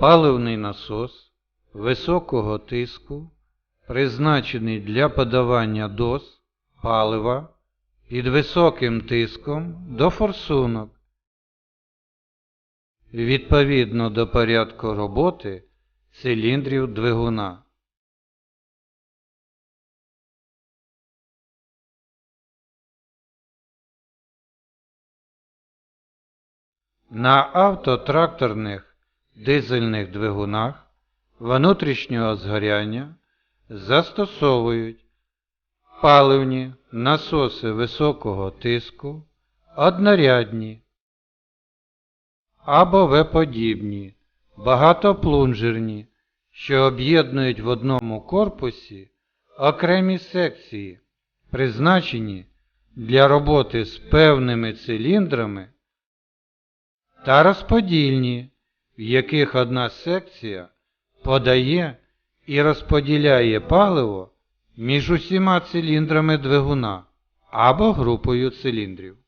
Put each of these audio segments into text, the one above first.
Паливний насос високого тиску, призначений для подавання доз палива під високим тиском до форсунок. Відповідно до порядку роботи циліндрів двигуна. На автотракторних дизельних двигунах внутрішнього згоряння застосовують паливні насоси високого тиску, однорядні або В-подібні, багатоплунжерні, що об'єднують в одному корпусі окремі секції, призначені для роботи з певними циліндрами та розподільні, в яких одна секція подає і розподіляє паливо між усіма циліндрами двигуна або групою циліндрів.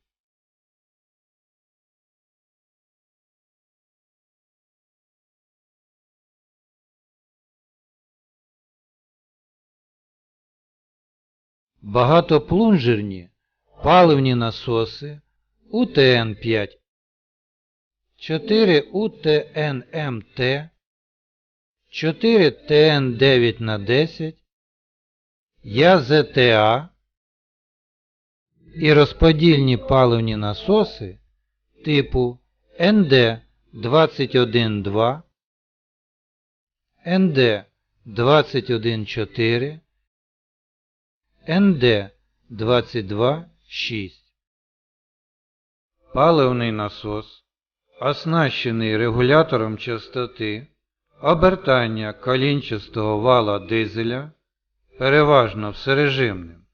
Багатоплунжерні паливні насоси УТН-5 4 УТНМТ, 4 ТН9 на 10, ЯЗТА і розподільні паливні насоси типу НД-212, НД-214, НД-22-6. Паливний насос оснащений регулятором частоти обертання колінчастого вала дизеля, переважно всережимним,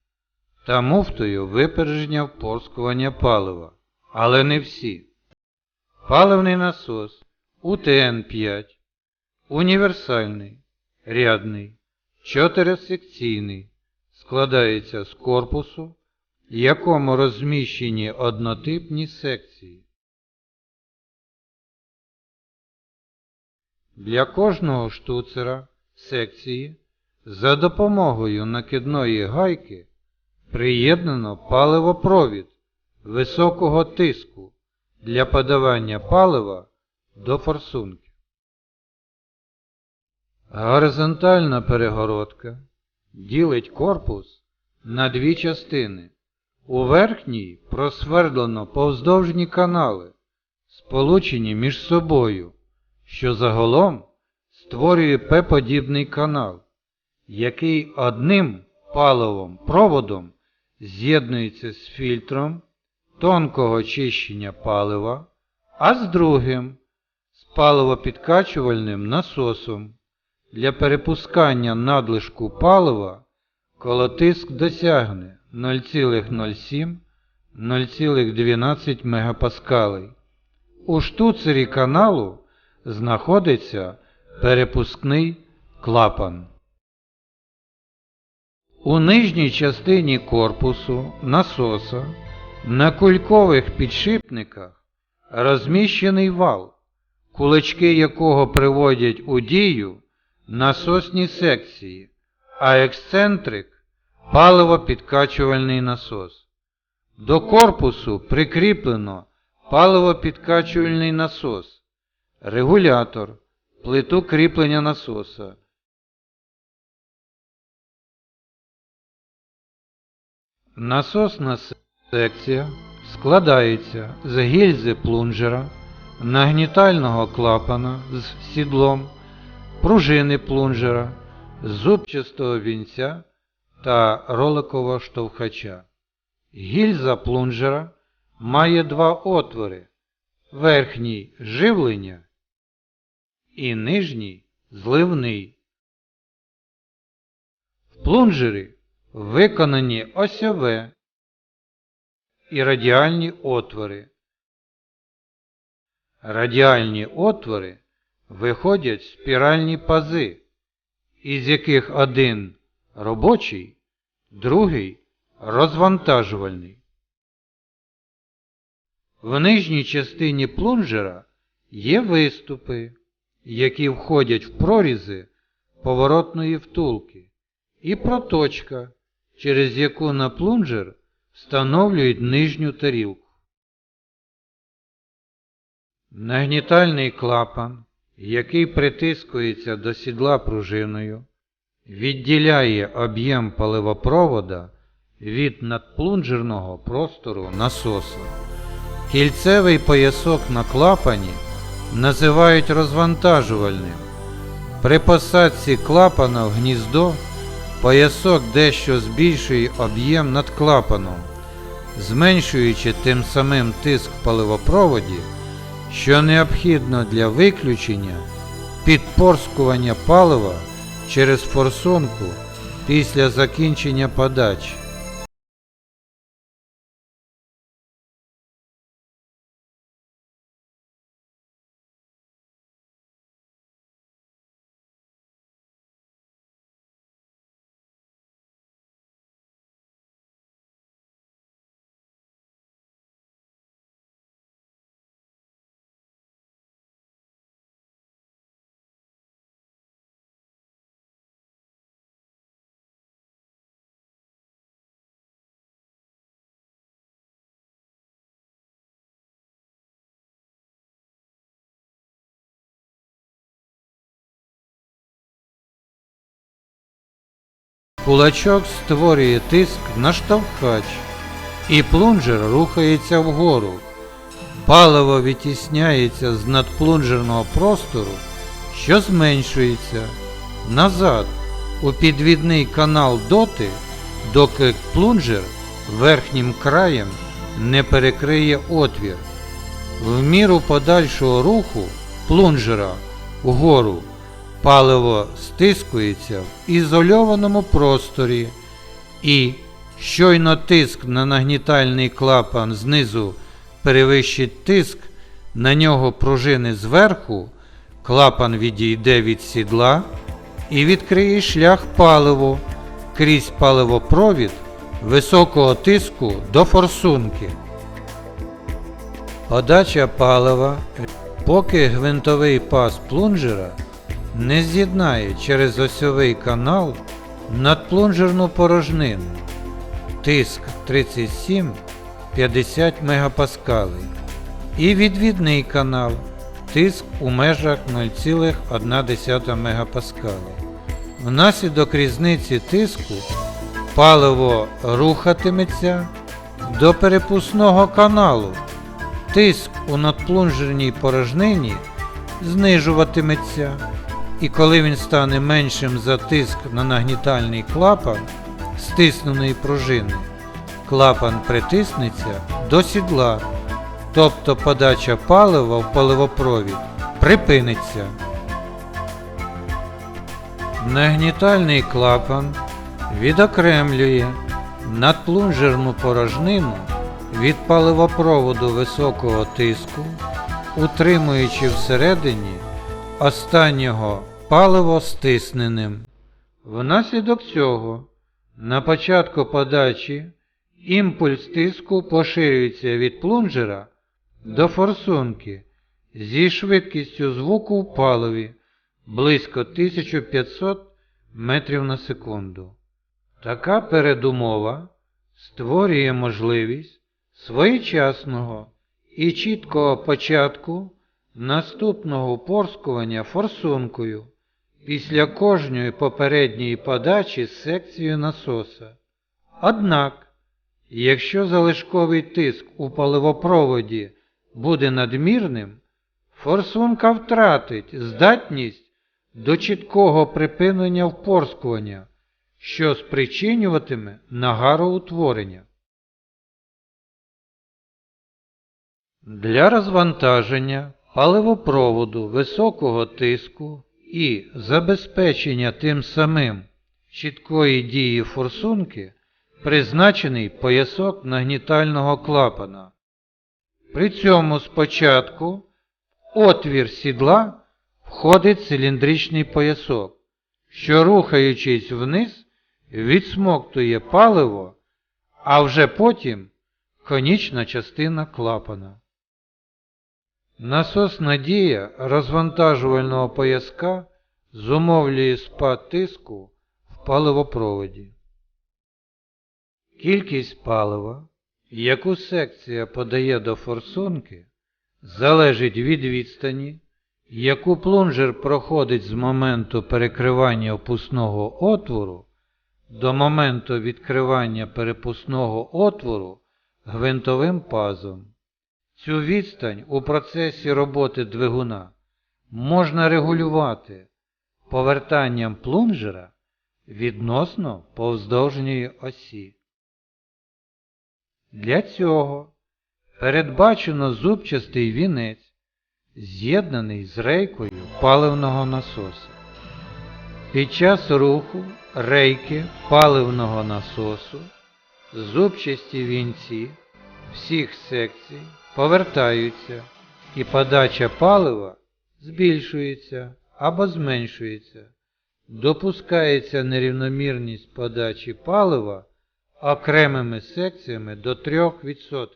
та муфтою випередження впорскування палива, але не всі. Паливний насос УТН-5 універсальний, рядний, чотирисекційний, складається з корпусу, в якому розміщені однотипні секції. Для кожного штуцера секції за допомогою накидної гайки приєднано паливопровід високого тиску для подавання палива до форсунки. Горизонтальна перегородка ділить корпус на дві частини. У верхній просвердлено повздовжні канали, сполучені між собою що загалом створює П-подібний канал, який одним паливом проводом з'єднується з фільтром тонкого очищення палива, а з другим з паливопідкачувальним насосом для перепускання надлишку палива, коли тиск досягне 0,07-0,12 МПа. У штуцері каналу знаходиться перепускний клапан. У нижній частині корпусу насоса на кулькових підшипниках розміщений вал, кулачки якого приводять у дію насосні секції, а ексцентрик паливопідкачувальний насос. До корпусу прикріплено паливопідкачувальний насос регулятор, плиту кріплення насоса. Насосна секція складається з гільзи плунжера, нагнітального клапана з сідлом, пружини плунжера, зубчастого вінця та роликового штовхача. Гільза плунжера має два отвори верхній живлення і нижній зливний. В плунжері виконані осьове і радіальні отвори. Радіальні отвори виходять спіральні пази, із яких один робочий, другий розвантажувальний. В нижній частині плунжера є виступи, які входять в прорізи поворотної втулки, і проточка, через яку на плунжер встановлюють нижню тарілку. Нагнітальний клапан, який притискується до сідла пружиною, відділяє об'єм паливопровода від надплунжерного простору насоса. Кільцевий поясок на клапані називають розвантажувальним. При посадці клапана в гніздо поясок дещо збільшує об'єм над клапаном, зменшуючи тим самим тиск паливопроводі, що необхідно для виключення підпорскування палива через форсунку після закінчення подачі. Кулачок створює тиск на штовхач, і плунжер рухається вгору. Паливо відтісняється з надплунжерного простору, що зменшується назад у підвідний канал доти, доки плунжер верхнім краєм не перекриє отвір. В міру подальшого руху плунжера вгору паливо стискується в ізольованому просторі і щойно тиск на нагнітальний клапан знизу перевищить тиск, на нього пружини зверху, клапан відійде від сідла і відкриє шлях паливу крізь паливопровід високого тиску до форсунки. Подача палива, поки гвинтовий пас плунжера не з'єднає через осьовий канал надплунжерну порожнину. Тиск 37-50 МПа і відвідний канал тиск у межах 0,1 МПа. Внаслідок різниці тиску паливо рухатиметься до перепускного каналу. Тиск у надплунжерній порожнині знижуватиметься, і коли він стане меншим за тиск на нагнітальний клапан стисненої пружини, клапан притиснеться до сідла, тобто подача палива в паливопровід припиниться. Нагнітальний клапан відокремлює надплунжерну порожнину від паливопроводу високого тиску, утримуючи всередині останнього паливо стисненим. Внаслідок цього на початку подачі імпульс тиску поширюється від плунжера до форсунки зі швидкістю звуку в паливі близько 1500 метрів на секунду. Така передумова створює можливість своєчасного і чіткого початку наступного порскування форсункою після кожної попередньої подачі з секцією насоса. Однак, якщо залишковий тиск у паливопроводі буде надмірним, форсунка втратить здатність до чіткого припинення впорскування, що спричинюватиме нагароутворення. Для розвантаження паливопроводу високого тиску і забезпечення тим самим чіткої дії форсунки призначений поясок нагнітального клапана. При цьому спочатку отвір сідла входить циліндричний поясок, що, рухаючись вниз, відсмоктує паливо, а вже потім конічна частина клапана. Насосна дія розвантажувального пояска зумовлює спад тиску в паливопроводі. Кількість палива, яку секція подає до форсунки, залежить від відстані, яку плунжер проходить з моменту перекривання опускного отвору до моменту відкривання перепускного отвору гвинтовим пазом. Цю відстань у процесі роботи двигуна можна регулювати повертанням плунжера відносно повздовжньої осі. Для цього передбачено зубчастий вінець, з'єднаний з рейкою паливного насоса. Під час руху рейки паливного насосу зубчасті вінці всіх секцій повертаються і подача палива збільшується або зменшується. Допускається нерівномірність подачі палива окремими секціями до 3%.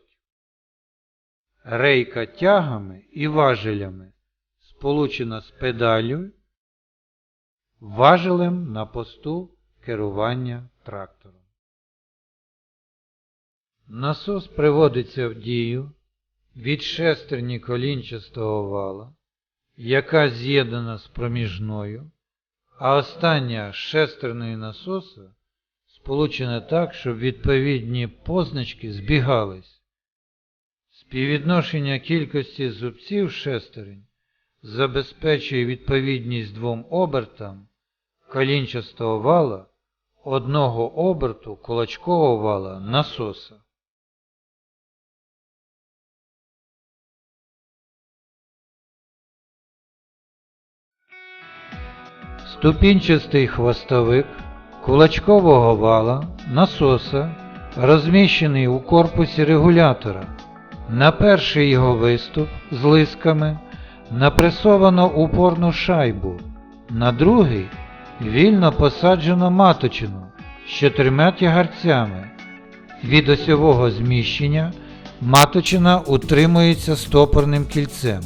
Рейка тягами і важелями сполучена з педалю, важелем на посту керування трактором. Насос приводиться в дію від шестерні колінчастого вала, яка з'єднана з проміжною, а остання з насоса сполучена так, щоб відповідні позначки збігались. Співвідношення кількості зубців шестерень забезпечує відповідність двом обертам колінчастого вала одного оберту кулачкового вала насоса. Ступінчастий хвостовик кулачкового вала насоса розміщений у корпусі регулятора. На перший його виступ з лисками напресовано упорну шайбу, на другий вільно посаджено маточину з чотирма тягарцями. Від осьового зміщення маточина утримується стопорним кільцем.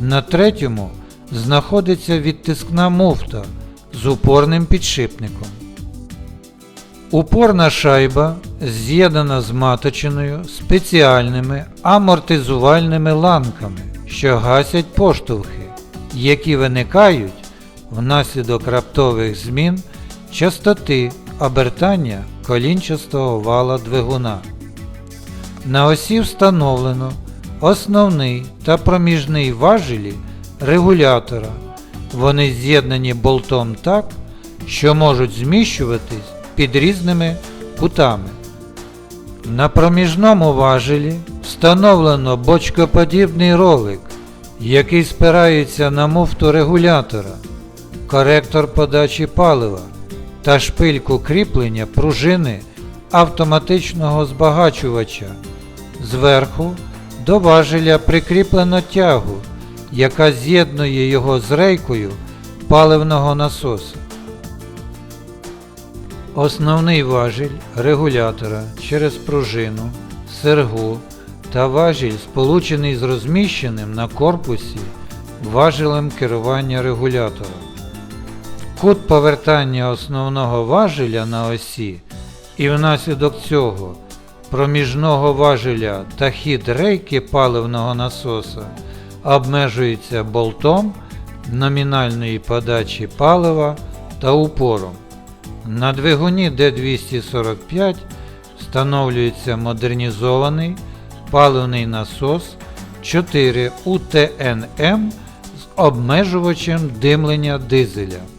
На третьому знаходиться відтискна муфта з упорним підшипником. Упорна шайба з'єднана з маточиною спеціальними амортизувальними ланками, що гасять поштовхи, які виникають внаслідок раптових змін частоти обертання колінчастого вала двигуна. На осі встановлено основний та проміжний важелі регулятора. Вони з'єднані болтом так, що можуть зміщуватись під різними кутами. На проміжному важелі встановлено бочкоподібний ролик, який спирається на муфту регулятора, коректор подачі палива та шпильку кріплення пружини автоматичного збагачувача. Зверху до важеля прикріплено тягу, яка з'єднує його з рейкою паливного насоса. Основний важіль регулятора через пружину, сергу та важіль сполучений з розміщеним на корпусі важелем керування регулятора. Кут повертання основного важеля на осі і внаслідок цього проміжного важеля та хід рейки паливного насоса обмежується болтом номінальної подачі палива та упором. На двигуні D245 встановлюється модернізований паливний насос 4 УТНМ з обмежувачем димлення дизеля.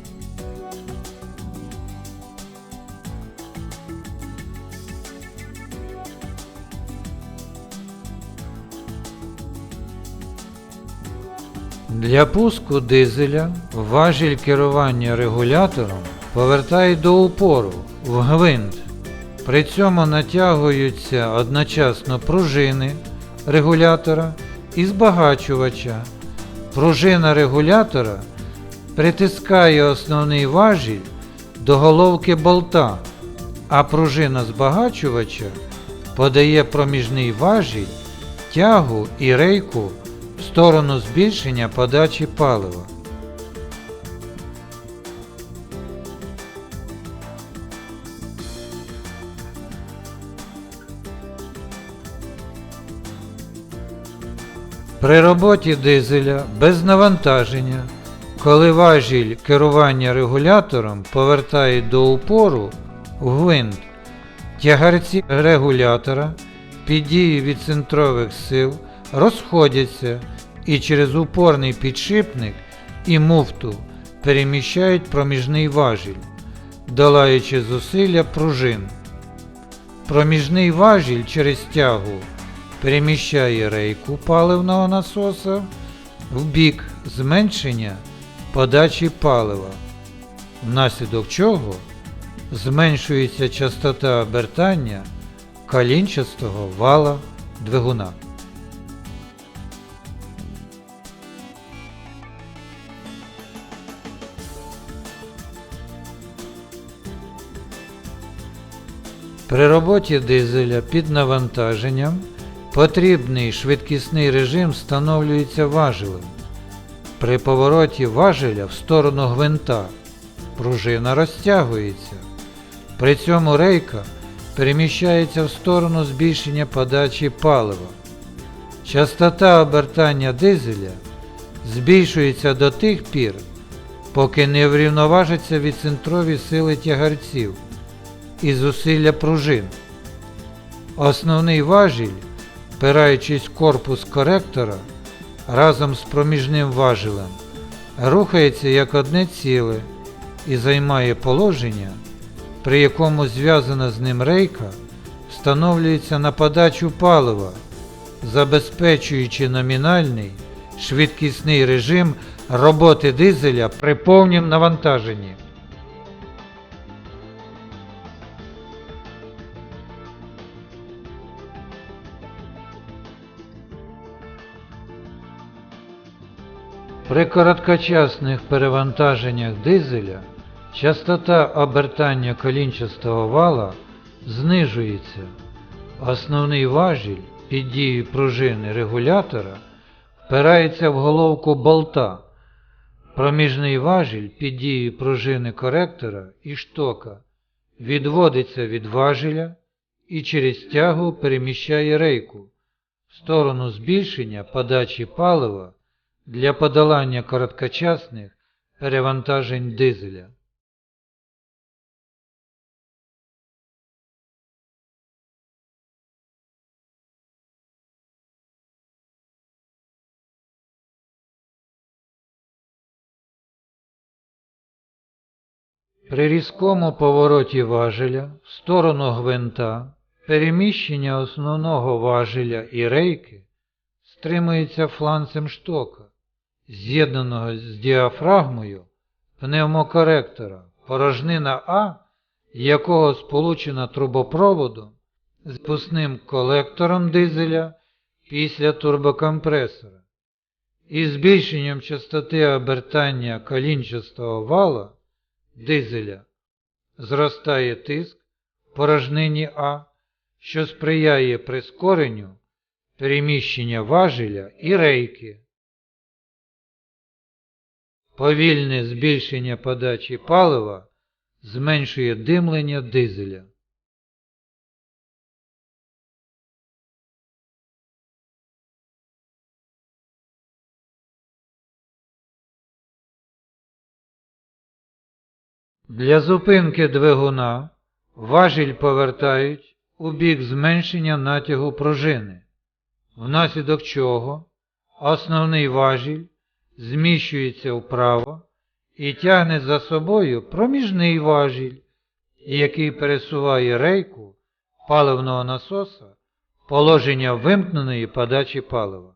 Для пуску дизеля важіль керування регулятором повертає до упору в гвинт. При цьому натягуються одночасно пружини регулятора і збагачувача. Пружина регулятора притискає основний важіль до головки болта, а пружина збагачувача подає проміжний важіль, тягу і рейку сторону збільшення подачі палива. При роботі дизеля без навантаження, коли важіль керування регулятором повертає до упору гвинт, тягарці регулятора під дією відцентрових сил розходяться і через упорний підшипник і муфту переміщають проміжний важіль, долаючи зусилля пружин. Проміжний важіль через тягу переміщає рейку паливного насоса в бік зменшення подачі палива, внаслідок чого зменшується частота обертання калінчастого вала двигуна. При роботі дизеля під навантаженням потрібний швидкісний режим встановлюється важелем. При повороті важеля в сторону гвинта пружина розтягується. При цьому рейка переміщається в сторону збільшення подачі палива. Частота обертання дизеля збільшується до тих пір, поки не врівноважаться відцентрові сили тягарців і зусилля пружин. Основний важіль, впираючись корпус коректора разом з проміжним важелем, рухається як одне ціле і займає положення, при якому зв'язана з ним рейка встановлюється на подачу палива, забезпечуючи номінальний швидкісний режим роботи дизеля при повнім навантаженні. При короткочасних перевантаженнях дизеля частота обертання колінчастого вала знижується. Основний важіль під дією пружини регулятора впирається в головку болта. Проміжний важіль під дією пружини коректора і штока відводиться від важеля і через тягу переміщає рейку в сторону збільшення подачі палива для подолання короткочасних перевантажень дизеля. При різкому повороті важеля в сторону гвинта переміщення основного важеля і рейки стримується фланцем штока, з'єднаного з діафрагмою пневмокоректора, порожнина А, якого сполучена трубопроводом з пусним колектором дизеля після турбокомпресора. Із збільшенням частоти обертання колінчастого вала дизеля зростає тиск порожнині А, що сприяє прискоренню переміщення важеля і рейки. Повільне збільшення подачі палива зменшує димлення дизеля. Для зупинки двигуна важіль повертають у бік зменшення натягу пружини, внаслідок чого основний важіль зміщується вправо і тягне за собою проміжний важіль, який пересуває рейку паливного насоса положення вимкненої подачі палива.